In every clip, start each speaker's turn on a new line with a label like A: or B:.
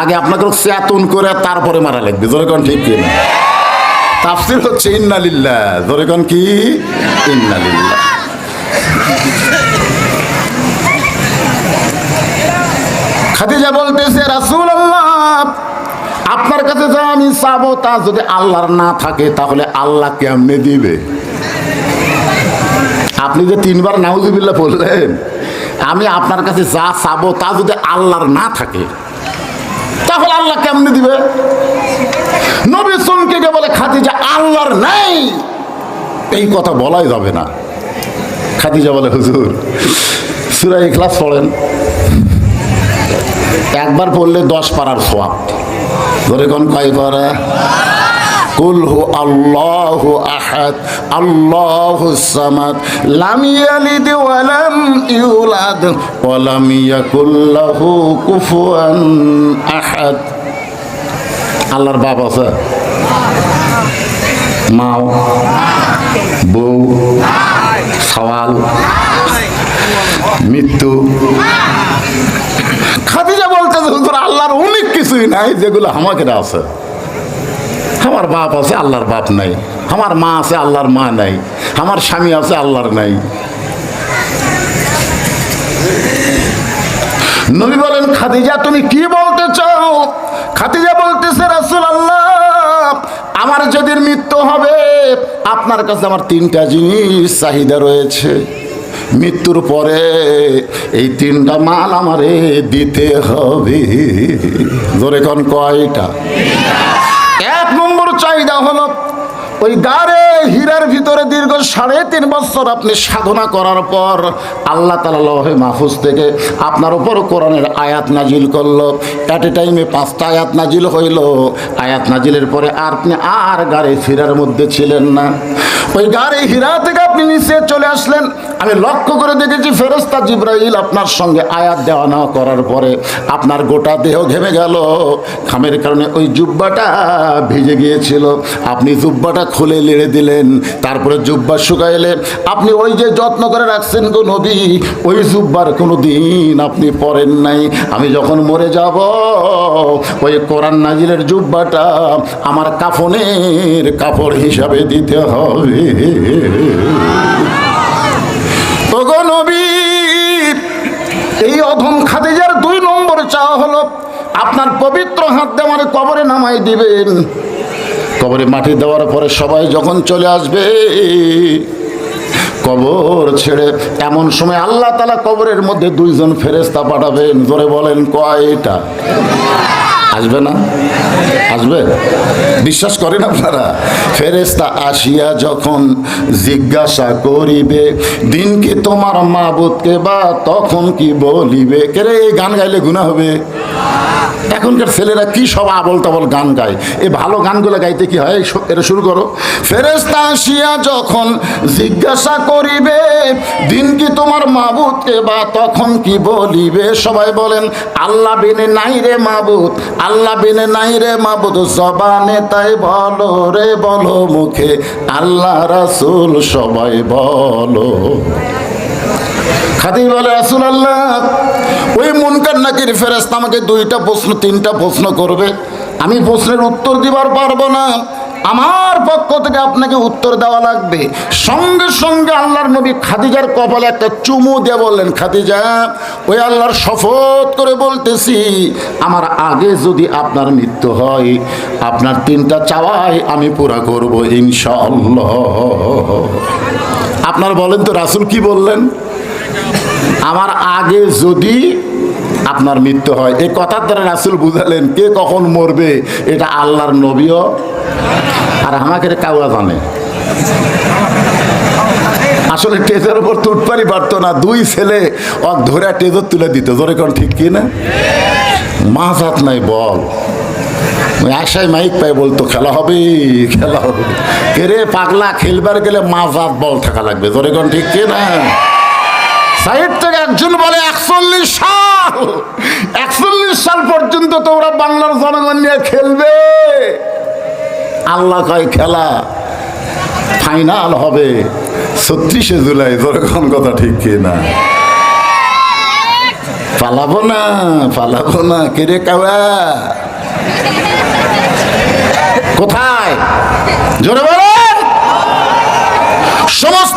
A: আগে আপনাকে চেতন করে তারপরে মারা লাগবে। যেরকম ঠিক কিনা? তাফসির হচ্ছে ইন্নালিল্লাহ যেরকম কি? ইন্নালিল্লাহ খাদিজা বলতেছে রাসূল আপনার কাছে যা আমি চাবো তা যদি আল্লাহর না থাকে, তাহলে আল্লাহ কেমনে দিবে? আপনি যে তিনবার নাউজুবিল্লাহ বললেন, আমি আপনার কাছে যা চাবো তা যদি আল্লাহর না থাকে তাহলে আল্লাহ কেমনে দিবে? নবী সুলকে গিয়ে বলে, খাদিজা, আল্লাহর নাই। এই কথা বলাই যাবে না। খাদিজা বলে, হুজুর সুরাই ক্লাস পড়েন। একবার পড়লে দশ পাড়ার সোয়াব। ধরে কোন কয় পারা? কুল হু আল্লাহু আহাদ, আল্লাহু সামাদ। লাম ইয়ালিদ ওয়া লাম ইউলাদ, ওয়া লাম ইয়াকুল লাহু কুফুয়ান আহাদ। আল্লাহর বাপ আছে। মাও, বউ, সওয়াল, মৃত্যু। খাদিজা বলতেছে, হুজুর, আল্লাহর অনেক কিছুই নাই যেগুলো আমাকে আছে। আমার বাপ আছে, আল্লাহর বাপ নাই। আমার মা আছে, আল্লাহর মা নাই। আমার স্বামী আছে, আল্লাহর নাই। নবী বলেন, খাদিজা, তুমি কি বলতে চাও? খাদিজা বলতেছে রাসূল আল্লাহ আমার যদি মৃত্যু হবে, আপনার কাছে আমার তিনটা জিনিস চাহিদা রয়েছে। মৃত্যুর পরে এই তিনটা মাল আমারে দিতে হবে। ধরে কয়টা চাহিদা হলো, ওই গাড়ে, হীরার ভিতরে দীর্ঘ সাড়ে তিন বছর আপনি সাধনা করার পর আল্লাহ তালা মাহফুজ থেকে আপনার উপর কোরআনের আয়াত নাজিল করল। অ্যাট এ টাইমে পাঁচটা আয়াত নাজিল হইল। আয়াত নাজিলের পরে আপনি আর গাড়ি ফিরার মধ্যে ছিলেন না। ওই গাড়ি হীরা থেকে আপনি নিচে চলে আসলেন। আমি লক্ষ্য করে দেখেছি ফেরস্তা জিব্রাইল আপনার সঙ্গে আয়াত দেওয়া না করার পরে আপনার গোটা দেহ ঘেমে গেল। খামের কারণে ওই জুব্বাটা ভিজে গিয়েছিল। আপনি জুব্বাটা খুলে লেড়ে দিলেন, তারপরে জুব্বা শুকাইলে আপনি ওই যে যত্ন করে রাখছেন গো নবী, ওই জুব্বার কোনো দিন আপনি পরেন নাই। আমি যখন মরে যাব, ওই কোরআন নাজিলের জুব্বাটা আমার কাফনের কাপড় হিসাবে দিতে হবে। এই অধম খাদিজার দুই নম্বর চাওয়া হলো, আপনার পবিত্র হাত আমার কবরে নামাই দিবেন। কবরে মাটি দেওয়ার পরে সবাই যখন চলে আসবে, কবর ছেড়ে এমন সময় আল্লাহ তালা কবরের মধ্যে দুইজন ফেরেস্তা পাঠাবেন। ধরে বলেন, কয়টা? আসবে না? আসবে? বিশ্বাস করেন আপনারা? ফেরেস্তা আসিয়া যখন জিজ্ঞাসা করিবে দিন কি তোমার বোধকে বা তখন কি বলিবে? কেরে এই গান গাইলে গুণা হবে? এখনকার ছেলেরা কি সব আবল তাবল গান গায়? এই ভালো গানগুলো গাইতে কি হয়? এটা শুরু করো। ফেরেস্তা আসিয়া যখন জিজ্ঞাসা করিবে, দিন কি তোমার মাবুদকে বা তখন কি বলিবে? সবাই বলেন, আল্লাহ বিনে নাই রে মাবুদ আল্লাহ বিনে নাই রে মাবুদ জবানে তাই বলো রে বলো মুখে, আল্লাহ রাসূল সবাই বলো। খাদি বলে রাসুল আল্লাহ ওই মুনকার নাকির ফেরেস্তা আমাকে দুইটা প্রশ্ন, তিনটা প্রশ্ন করবে। আমি প্রশ্নের উত্তর দিবার পারব না। আমার পক্ষ থেকে আপনাকে উত্তর দেওয়া লাগবে। সঙ্গে সঙ্গে আল্লাহর নবী খাদিজার কপালে একটা চুমু দিয়ে বললেন, খাদিজা, ওই আল্লাহর শপথ করে বলতেছি, আমার আগে যদি আপনার মৃত্যু হয়, আপনার তিনটা চাওয়াই আমি পুরা করব ইনশাআল্লাহ। আপনার বলেন তো রাসুল কি বললেন? আমার আগে যদি আপনার মৃত্যু হয় এই কথার দ্বারা রাসুল বুঝালেন কে কখন মরবে, এটা আল্লাহর নবীও আর আমাকে কাউয়া জানে। আসলে টেজের উপর তুটপারি পারতো না, দুই ছেলে অক ধরে টেজর তুলে দিত ধরে কোন ঠিক কি না? মাছ হাত নাই বল। আশায় মাইক পাই বলতো, খেলা হবে খেলা হবে। কে রে পাগলা, খেলবার গেলে মাছ হাত বল থাকা লাগবে ধরে কোন ঠিক কি না? থেকে একজন বলে একচল্লিশ সাল। একচল্লিশ সাল পর্যন্ত তোমরা বাংলার জনগণ নিয়ে খেলবে। আল্লাহ কয়, খেলা ফাইনাল হবে। ছত্রিশে জুলাই কথা ঠিক পালাবো না পালাবো না কিরে কাবা কোথায়? জোরে বলেন। সমস্ত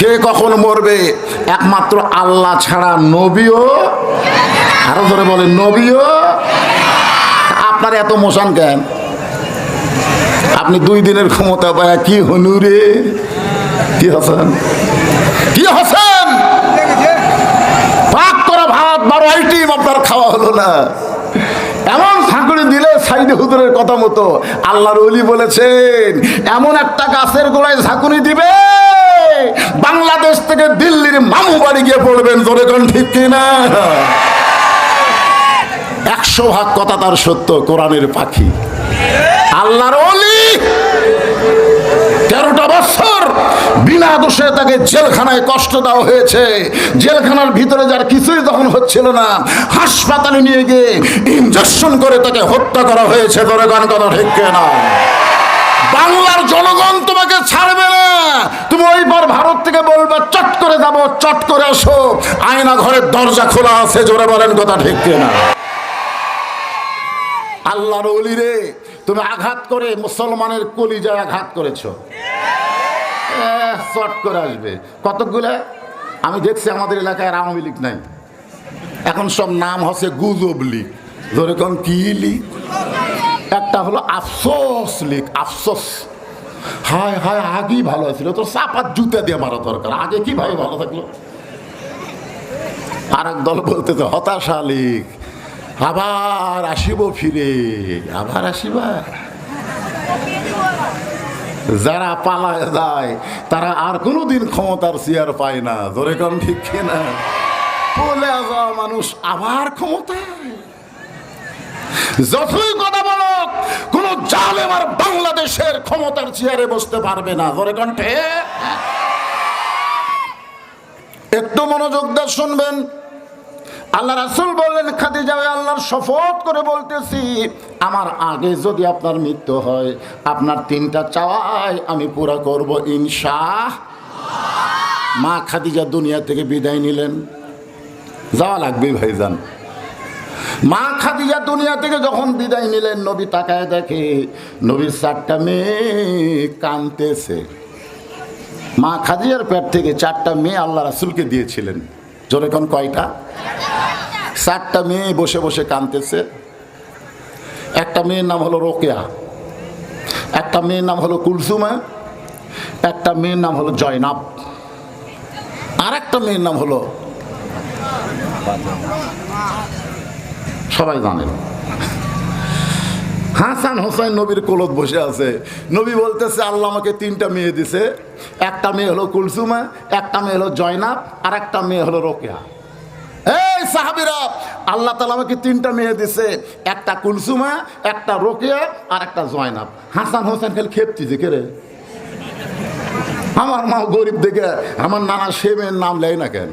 A: কে কখন মরবে? একমাত্র আল্লাহ ছাড়া নবীও, আরও ধরে বলে নবীও। আপনার এত মোশন কেন? আপনি দুই দিনের ক্ষমতা পায় কি হনুরে কি হাসান? কি হাসান? পাক করা ভাত বারো আইটিম আপনার খাওয়া হলো না। এমন ঝাঁকুড়ি দিলে সাইদে হুদুরের কথা মতো আল্লাহর অলি বলেছেন, এমন একটা গাছের গোড়ায় ঝাঁকুনি দিবে বাংলাদেশ থেকে দিল্লির মামু বাড়ি গিয়ে পড়বেন, জোরে কোন ঠিক কিনা? একশো ভাগ কথা তার সত্য, কোরআনের পাখি। আল্লাহর অলি তেরোটা বছর বিনা দোষে তাকে জেলখানায় কষ্ট দেওয়া হয়েছে। জেলখানার ভিতরে যার কিছুই তখন হচ্ছিল না, হাসপাতালে নিয়ে গিয়ে ইনজেকশন করে তাকে হত্যা করা হয়েছে গান কথা ঠিক না বাংলার জনগণ তোমাকে ছাড়বে না। তুমি ওইবার ভারত থেকে বলবে, চট করে যাব, চট করে আসো। আয়না ঘরের দরজা খোলা আছে, জোরে বলেন কথা ঠিক না আল্লাহর অলি রে, তুমি আঘাত করে মুসলমানের কলিজায় আঘাত করেছ। চট করে আসবে। কতকগুলো? আমি দেখছি আমাদের এলাকায় আওয়ামী লীগ নাই। এখন সব নাম হচ্ছে গুজব লীগ। ধরে কি লীগ? একটা হলো আফসোস লীগ আফসোস। হায় হায়, আগেই ভালো ছিল তো চাপার জুতা দিয়ে মারা দরকার। আগে কি ভাই ভালো থাকল? আর এক দল বলতে তো হতাশা লীগ আবার আসিব ফিরে, আবার আসিবা। যারা পালায় যায়, তারা আর কোনোদিন ক্ষমতার চেয়ার পায় না। ধরে কম ঠিক না বলে যাওয়া মানুষ আবার ক্ষমতায়। যতই কথা বলো কোন জালেম আর বাংলাদেশের ক্ষমতার চেয়ারে বসতে পারবে না। ধরে কণ্ঠে একটু মনোযোগ দিয়ে শুনবেন। আল্লাহ রাসুল বললেন, খাদিজা আল্লাহর শপথ করে বলতেছি, আমার আগে যদি আপনার মৃত্যু হয়, আপনার তিনটা চাওয়াই আমি পুরা করব ইনশাহ মা খাদিজা দুনিয়া থেকে বিদায় নিলেন। যাওয়া লাগবে ভাইজান। মা খাদিজা দুনিয়া থেকে যখন বিদায় নিলেন, নবী তাকায় দেখে নবীর চারটা মেয়ে কানতেছে মা খাদিজার পেট থেকে চারটা মেয়ে আল্লাহ রাসুলকে দিয়েছিলেন। জোরে কোন কয়টা? চারটা মেয়ে বসে বসে কানতেছে একটা মেয়ের নাম হলো রোকেয়া, একটা মেয়ের নাম হলো কুলসুমা, একটা মেয়ের নাম হলো জয়নাব আর একটা মেয়ের নাম হলো সবাই জানেন হাসান হোসেন নবীর কোলত বসে আছে। নবী বলতেছে, আল্লাহ আমাকে তিনটা মেয়ে দিছে। একটা মেয়ে হলো কুলসুমা, একটা মেয়ে হলো জয়নাব, আর একটা মেয়ে হলো রোকেয়া। এই সাহাবিরা, আল্লাহ তালা আমাকে তিনটা মেয়ে দিছে। একটা কুলসুমা, একটা রোকেয়া, আর একটা জয়নাব। হাসান হোসেন খেলে খেপতি যে কে রে। আমার মা গরিব দেখে, আমার নানা সে মেয়ের নাম লেয় না কেন?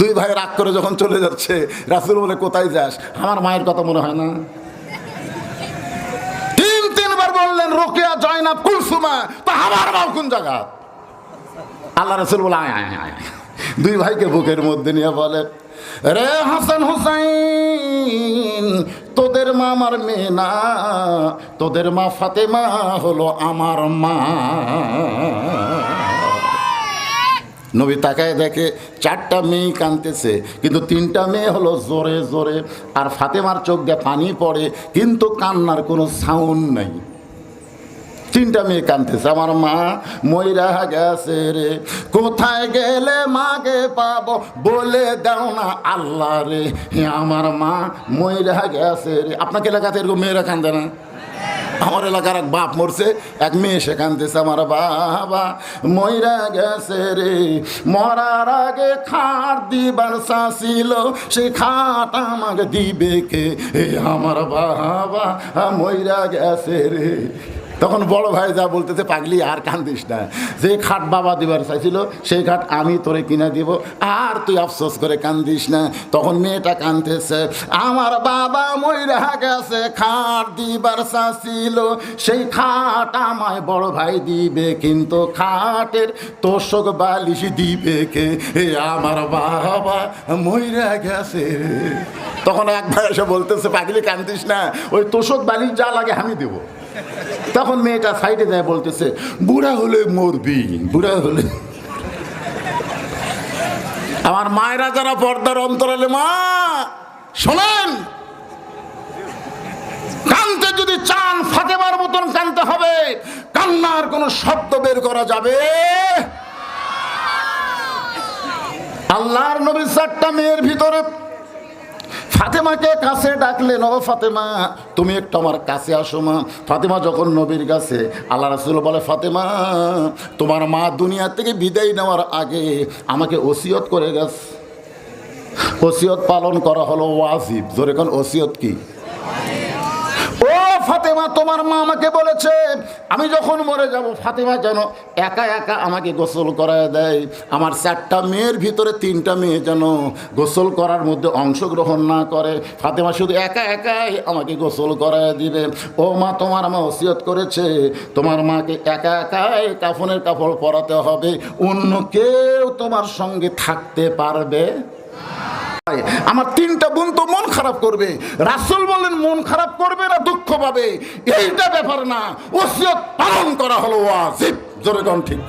A: দুই ভাই রাগ করে যখন চলে যাচ্ছে, রাসুল বলে, কোথায় যাস? আমার মায়ের কথা মনে হয় না। তিন, তিনবার বললেন, রোকেয়া, জয়নাব, কুলসুমা, তা আমার মা কোন জায়গা? আল্লাহ রসুল বলে আয় আয় আয়। দুই ভাইকে বুকের মধ্যে নিয়ে বলে, রে হাসান হুসাইন, তোদের মা আমার মেয়ে না, তোদের মা ফাতেমা হলো আমার মা। নবী তাকায় দেখে চারটা মেয়ে কাঁদতেছে, কিন্তু তিনটা মেয়ে হলো জোরে জোরে, আর ফাতেমার চোখ দিয়ে পানি পড়ে, কিন্তু কান্নার কোনো সাউন্ড নাই। তিনটা মেয়ে কাঁদতেছে, আমার মা ময়রা গেছে রে, কোথায় গেলে মাকে পাব? বলে দাও না আল্লাহ রে আমার মা ময়রা গেছে রে। আপনাকে এলাকাতে এরকম মেয়েরা কান্দে না? আমার এলাকার এক বাপ মরছে, এক মেয়ে সেখান কান্দতেছে আমার বাবা ময়রা গেছে রে। মরার আগে খাট দিবার চাষিল সে খাট আমাকে দিবে কে? আমার বাবা ময়রা গেছে রে। তখন বড় ভাই যা বলতেছে, পাগলি, আর কান্দিস না। যে খাট বাবা দিবার চাইছিল, সেই খাট আমি তোরে কিনে দিব। আর তুই আফসোস করে কান্দিস না। তখন মেয়েটা কান্দতেছে আমার বাবা মইরা গেছে, খাট দিবার চাইছিল। সেই খাট আমায় বড় ভাই দিবে, কিন্তু খাটের তোষক বালিশ দিবে কে? এ আমার বাবা মইরা গেছে। তখন এক ভাই এসে বলতেছে, পাগলি, কান্দিস না। ওই তোষক বালিশ যা লাগে আমি দেবো। তখন মেয়েটা সাইডে দেয় বলতেছে, বুড়া হলে মরবি, বুড়া হলে আমার মায়েরা যারা পর্দার অন্তরালে, মা, শোনেন, কানতে যদি চান ফাতেমার মতন কানতে হবে, কান্নার কোনো শব্দ বের করা যাবে? আল্লাহর নবী চারটা মেয়ের ভিতরে ফাতেমাকে কাছে ডাকলেন ও ফাতেমা, তুমি একটু আমার কাছে আসো মা। ফাতেমা যখন নবীর কাছে, আল্লাহ রাসুল বলে, ফাতেমা, তোমার মা দুনিয়া থেকে বিদায় নেওয়ার আগে আমাকে ওসিয়ত করে গেছে। ওসিয়ত পালন করা হলো ওয়াজিব। জোরে কোন, ওসিয়ত কি? ফাতেমা তোমার মা আমাকে বলেছে, আমি যখন মরে যাব, ফাতেমা যেন একা একা আমাকে গোসল করায় দেয়। আমার চারটা মেয়ের ভিতরে তিনটা মেয়ে যেন গোসল করার মধ্যে অংশগ্রহণ না করে। ফাতেমা শুধু একা একাই আমাকে গোসল করায় দিবে। ও মা, তোমার মা ওসিয়ত করেছে, তোমার মাকে একা একাই কাফনের কাপড় পরাতে হবে। অন্য কেউ তোমার সঙ্গে থাকতে পারবে? আমার তিনটা বোন তো মন খারাপ করবে। রাসুল বলেন মন খারাপ করবে না, দুঃখ পাবে। এইটা ব্যাপার না। ওসিয়ত পালন করা হলো ওয়াজিব। জোরে কোন ঠিক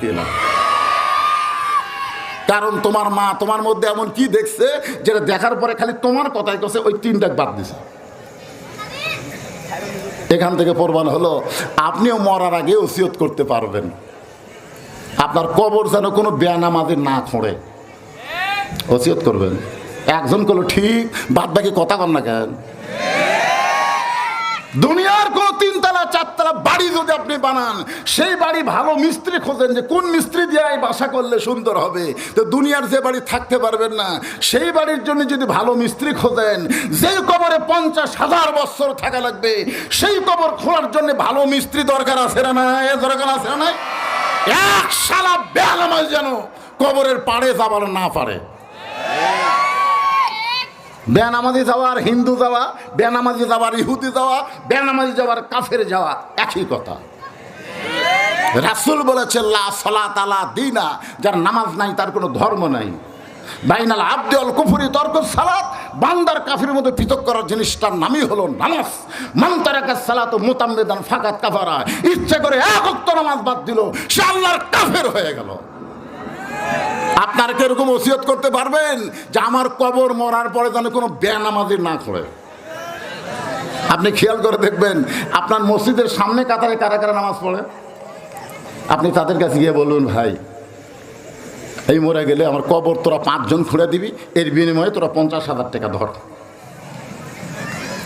A: কারণ তোমার মা তোমার মধ্যে এমন কি দেখছে, যেটা দেখার পরে খালি তোমার কথাই কছে ওই তিনটা বাদ দিছে। এখান থেকে প্রমাণ হলো, আপনিও মরার আগে ওসিয়ত করতে পারবেন। আপনার কবর যেন কোনো বেয়ানামাজের না খোঁড়ে ওসিয়ত করবেন। একজন করল ঠিক, বাদ বাকি কথা কর না কেন? দুনিয়ার কোন তিনতলা, চারতলা বাড়ি যদি আপনি বানান, সেই বাড়ি ভালো মিস্ত্রি খোঁজেন যে কোন মিস্ত্রি দিয়ে এই বাসা করলে সুন্দর হবে। তো দুনিয়ার যে বাড়ি থাকতে পারবেন না, সেই বাড়ির জন্য যদি ভালো মিস্ত্রি খোঁজেন, যেই কবরে পঞ্চাশ হাজার বছর থাকা লাগবে, সেই কবর খোঁড়ার জন্য ভালো মিস্ত্রি দরকার আছে না না এ দরকার আছে না এক সালা বেলামাজ যেন কবরের পাড়ে যাবার না পারে। বেনামাজি যাওয়ার হিন্দু যাওয়া, বেনামাজি যাওয়ার ইহুদি যাওয়া, বেনামাজি যাওয়ার কাফের যাওয়া, একই কথা। রাসুল বলেছে, লা সলাত আলা দিনা যার নামাজ নাই, তার কোনো ধর্ম নাই। বাইনাল আব্দুল কুফুরি তর্ক সালাত, বান্দার কাফির মধ্যে পৃথক করার জিনিসটার নামই হলো নামাজ। মান্তারাকা সালাত ও মোতাম্মেদান ফাকাত কাফারা, ইচ্ছে করে এক নামাজ বাদ দিল, সে আল্লাহর কাফের হয়ে গেল। আপনার এরকম ওসিয়ত করতে পারবেন যে আমার কবর মরার পরে যেন কোনো বেনামাজি না করে? আপনি খেয়াল করে দেখবেন, আপনার মসজিদের সামনে কাতারে কারা কারা নামাজ পড়ে? আপনি তাদের কাছে গিয়ে বলুন, ভাই, এই মরে গেলে আমার কবর তোরা পাঁচজন খুঁড়ে দিবি, এর বিনিময়ে তোরা পঞ্চাশ হাজার টাকা ধর।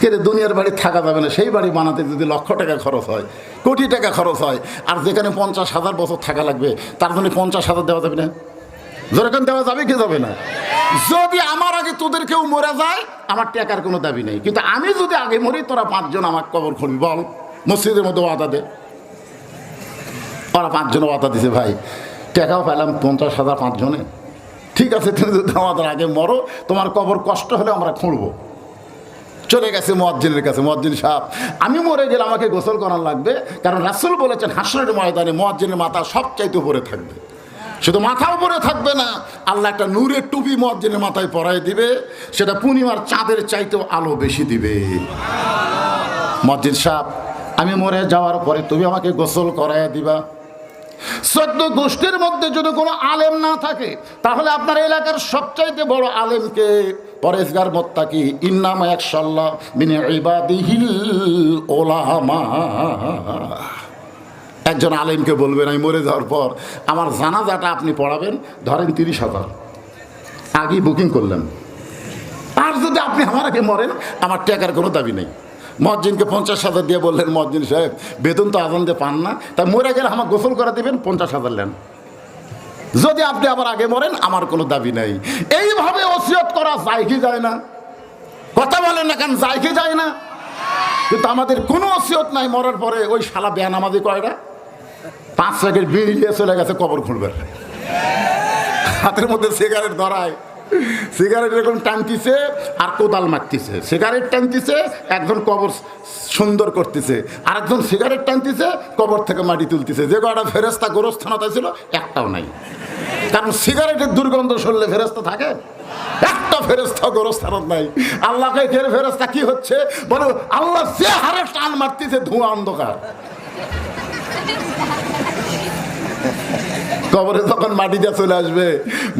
A: কে দুনিয়ার বাড়ি থাকা যাবে না, সেই বাড়ি বানাতে যদি লক্ষ টাকা খরচ হয়, কোটি টাকা খরচ হয়, আর যেখানে পঞ্চাশ হাজার বছর থাকা লাগবে, তার জন্য পঞ্চাশ হাজার দেওয়া যাবে না? যেরকম দেওয়া যাবে কি যাবে না? যদি আমার আগে তোদের কেউ মরে যায়, আমার টাকার কোনো দাবি নেই। কিন্তু আমি যদি আগে মরি, তোরা পাঁচজন আমার কবর খুঁড়বি বল। মসজিদের মধ্যে ওয়াদা দে। ওরা পাঁচজন ওয়াদা দিছে, ভাই। টাকাও পেলাম পঞ্চাশ হাজার পাঁচজনে। ঠিক আছে, তুমি যদি আমাদের আগে মরো, তোমার কবর কষ্ট হলে আমরা খুঁড়বো। চলে গেছে মজ্জিনের কাছে মজ্জিন সাহেব। আমি মরে গেলে আমাকে গোসল করার লাগবে, কারণ রাসুল বলেছেন, হাসরের ময়দানে মজ্জিনের মাথা সবচাইতে উপরে থাকবে। শুধু মাথা উপরে থাকবে না, আল্লাহ একটা নূরের টুপি মজ্জিনের মাথায় পরাই দিবে, সেটা পূর্ণিমার চাঁদের চাইতেও আলো বেশি দিবে। মসজিদ সাহেব, আমি মরে যাওয়ার পরে তুমি আমাকে গোসল করাইয়া দিবা। চোদ্দ গোষ্ঠীর মধ্যে যদি কোনো আলেম না থাকে, তাহলে আপনার এলাকার সবচাইতে বড় আলেমকে পরেশগার মোত্তাকি, ইন্নামা একশাল্লাহ মিনে ইবাদিহিল ওলামা একজন আলেমকে বলবেন, আমি মরে যাওয়ার পর আমার জানাজাটা আপনি পড়াবেন, ধরেন তিরিশ হাজার। আগেই বুকিং করলেন। আর যদি আপনি আমার আগে মরেন, আমার টাকার কোনো দাবি নেই। মসজিদকে পঞ্চাশ হাজার দিয়ে বললেন, মসজিদ সাহেব, বেতন তো আজান দিয়ে পান না। তাই মরে গেলে আমার গোসল করে দিবেন, পঞ্চাশ হাজার নেন। যদি আপনি আবার আগে মরেন, আমার কোনো দাবি নাই। এইভাবে ওসিয়ত করা যায় কি যায় না? কথা বলেন না কেন, যায় কি যায় না? কিন্তু আমাদের কোনো অসিয়ত নাই মরার পরে ওই শালা বেয়া আমাদের কয়টা পাঁচ বিড়ি নিয়ে চলে গেছে, কবর খুঁড়বে হাতের মধ্যে সিগারেট ধরায়। সিগারেট এরকম টানতিছে আর কোদাল মারতিছে। সিগারেট টানতিছে, একজন কবর সুন্দর করতেছে। আরেকজন সিগারেট টানতিছে, কবর থেকে মাটি তুলতেছে। যে কটা ফেরেস্তা গোরস্থানতা ছিল, একটাও নাই। কারণ সিগারেটের দুর্গন্ধ শুনলে ফেরেস্তা থাকে? একটা ফেরেস্তা গোরস্থানত নাই। আল্লাহকে ঘেরে ফেরেস্তা কি হচ্ছে? বলো, আল্লাহ যে হারে টান মারতেছে, ধোঁয়া অন্ধকার। কবরে যখন মাটি দিয়ে চলে আসবে,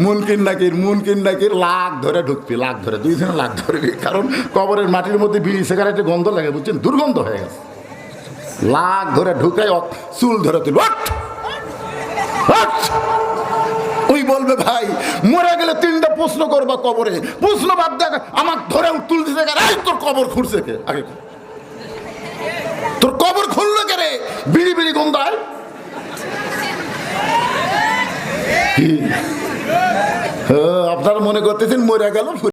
A: মুনকিন নাকির মুনকিন নাকির, লাখ ধরে ঢুকবি, লাখ ধরে দুই দিনে লাখ ধরবি। কারণ কবরের মাটির মধ্যে বিড়ি, সিগারেটের গন্ধ লাগে, বুঝছেন? দুর্গন্ধ হয়ে গেছে। লাখ ধরে ঢুকাই চুল ধরে তুল ওই বলবে, ভাই, মরে গেলে তিনটা প্রশ্ন করবা কবরে। প্রশ্ন বাদ দেখ আমার ধরে এই, তোর কবর খুঁড়ছে কে? আগে তোর কবর খুললো কে রে? বিড়ি বিড়ি গন্ধায় কি হ্যাঁ, আপনারা মনে করতেছেন মরে গেল